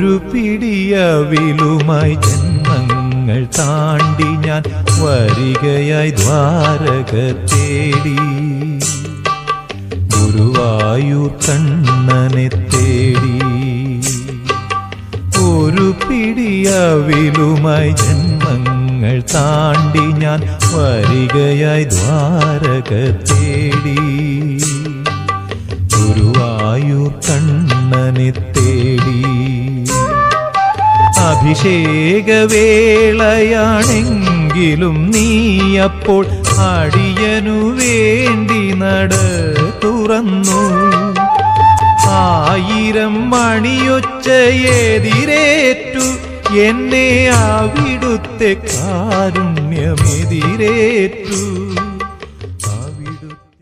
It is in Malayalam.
പിടിയവിലുമായി ജന്മങ്ങൾ താണ്ടി ഞാൻ വരികയായി ദ്വാരക തേടി. ഗുരുവായൂർ കണ്ണനെ തേടി. ഒരു പിടിയവിലുമായി ജന്മങ്ങൾ താണ്ടി ഞാൻ വരികയായി ദ്വാരക തേടി. ഗുരുവായൂർ കണ്ണനെ തേടി. അഭിഷേകവേളയാണെങ്കിലും നീ അപ്പോൾ അടിയനു വേണ്ടി നട തുറന്നു. ആയിരം മണിയൊച്ചയെതിരേറ്റു എന്നെ അവിടുത്തെ കാരുണ്യമെതിരേറ്റു.